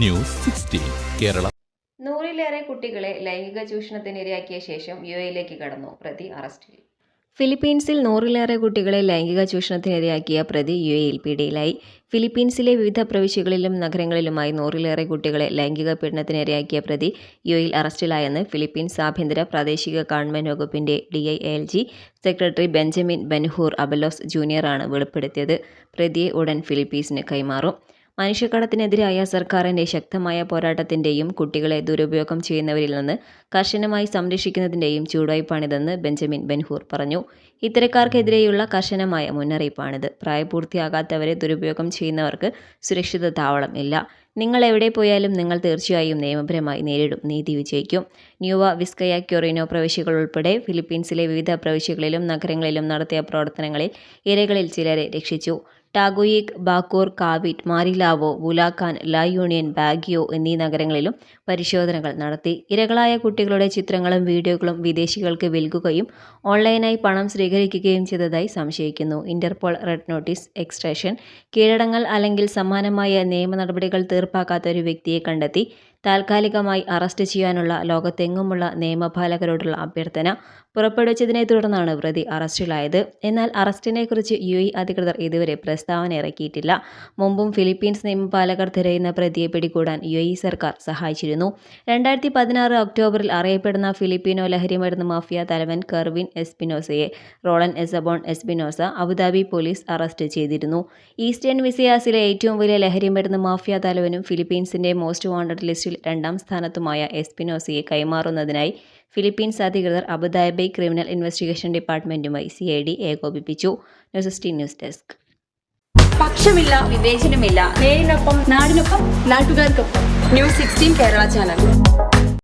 News sixteen Kerala. നൂറിലേറെ കുട്ടികളെ ലൈംഗിക ചൂഷണത്തിനിരയാക്കിയ ശേഷം യു എയിലേക്ക് കടന്നു പ്രതി അറസ്റ്റിൽ. ഫിലിപ്പീൻസിൽ നൂറിലേറെ കുട്ടികളെ ലൈംഗിക ചൂഷണത്തിനിരയാക്കിയ പ്രതി യു എയിൽ പിടിയിലായി. ഫിലിപ്പീൻസിലെ വിവിധ പ്രവിശ്യകളിലും നഗരങ്ങളിലുമായി നൂറിലേറെ കുട്ടികളെ ലൈംഗിക പീഡനത്തിനിരയാക്കിയ പ്രതി യു എയിൽ അറസ്റ്റിലായെന്ന് ഫിലിപ്പീൻസ് ആഭ്യന്തര പ്രാദേശിക ഗവൺമെന്റ് വകുപ്പിന്റെ D I L G secretary Benjamin Benhur Abalos ജൂനിയറാണ് വെളിപ്പെടുത്തിയത്. പ്രതിയെ ഉടൻ ഫിലിപ്പീൻസിന് കൈമാറും. മനുഷ്യക്കടത്തിനെതിരായ സർക്കാരിന്റെ ശക്തമായ പോരാട്ടത്തിന്റെയും കുട്ടികളെ ദുരുപയോഗം ചെയ്യുന്നവരിൽ നിന്ന് കർശനമായി സംരക്ഷിക്കുന്നതിന്റെയും ചൂടുവയ്പ്പാണിതെന്ന് ബെഞ്ചമിൻ ബെൻഹൂർ പറഞ്ഞു. ഇത്തരക്കാർക്കെതിരെയുള്ള കർശനമായ മുന്നറിയിപ്പാണിത്. പ്രായപൂർത്തിയാകാത്തവരെ ദുരുപയോഗം ചെയ്യുന്നവർക്ക് സുരക്ഷിത താവളം ഇല്ല. നിങ്ങൾ എവിടെ പോയാലും നിങ്ങൾ തീർച്ചയായും നിയമപരമായി നേരിടും. നീതി വിജയിക്കും. ന്യൂവ വിസ്കയ ക്യൂറിനോ പ്രവിശ്യകൾ ഉൾപ്പെടെ ഫിലിപ്പീൻസിലെ വിവിധ പ്രവിശ്യകളിലും നഗരങ്ങളിലും നടത്തിയ പ്രവർത്തനങ്ങളിൽ ഇരകളിൽ ചിലരെ രക്ഷിച്ചു. ടാഗുയിക് ബാക്കൂർ കാവിറ്റ് മാരിലാവോ ബുലാക്കാൻ ലാ യൂണിയൻ ബാഗിയോ എന്നീ നഗരങ്ങളിലും പരിശോധനകൾ നടത്തി. ഇരകളായ കുട്ടികളുടെ ചിത്രങ്ങളും വീഡിയോകളും വിദേശികൾക്ക് വിൽക്കുകയും ഓൺലൈനായി പണം സ്വീകരിക്കുകയും ചെയ്തതായി സംശയിക്കുന്നു. ഇന്റർപോൾ റെഡ് നോട്ടീസ് എക്സ്ട്രേഷൻ കീഴടങ്ങൽ അല്ലെങ്കിൽ സമാനമായ നിയമ നടപടികൾ തീർപ്പാക്കാത്ത ഒരു വ്യക്തിയെ കണ്ടെത്തി താൽക്കാലികമായി അറസ്റ്റ് ചെയ്യാനുള്ള ലോകത്തെങ്ങുമുള്ള നിയമപാലകരോടുള്ള അഭ്യർത്ഥന പുറപ്പെടുവിച്ചതിനെ തുടർന്നാണ് പ്രതി അറസ്റ്റിലായത്. എന്നാൽ അറസ്റ്റിനെക്കുറിച്ച് യു ഇ അധികൃതർ ഇതുവരെ പ്രസ്താവന ഇറക്കിയിട്ടില്ല. മുമ്പും ഫിലിപ്പീൻസ് നിയമപാലകർ തിരയുന്ന പ്രതിയെ പിടികൂടാൻ യു ഇ സർക്കാർ സഹായിച്ചിരുന്നു. രണ്ടായിരത്തി പതിനാറ് ഒക്ടോബറിൽ അറിയപ്പെടുന്ന ഫിലിപ്പീനോ ലഹരിമരുന്ന് മാഫിയ തലവൻ കെർവിൻ എസ്പിനോസയെ റോളൻ എസബോൺ എസ്പിനോസ അബുദാബി പോലീസ് അറസ്റ്റ് ചെയ്തിരുന്നു. ഈസ്റ്റേൺ വിസിയാസിലെ ഏറ്റവും വലിയ ലഹരിമരുന്ന് മാഫിയ തലവനും ഫിലിപ്പീൻസിന്റെ മോസ്റ്റ് വാണ്ടഡ് ലിസ്റ്റിൽ രണ്ടാം സ്ഥാനത്തുമായ എസ്പിനോസയെ കൈമാറുന്നതിനായി ഫിലിപ്പീൻസ് അധികൃതർ അബുദാബി ക്രിമിനൽ ഇൻവെസ്റ്റിഗേഷൻ ഡിപ്പാർട്ട്മെന്റുമായി C I D ഏകോപിപ്പിച്ചു. News news desk. പക്ഷമില്ല വിവേചനമില്ല. നേരിനൊപ്പം നാടിനൊപ്പം നാട്ടുകാർക്കൊപ്പം. News sixteen Kerala channel.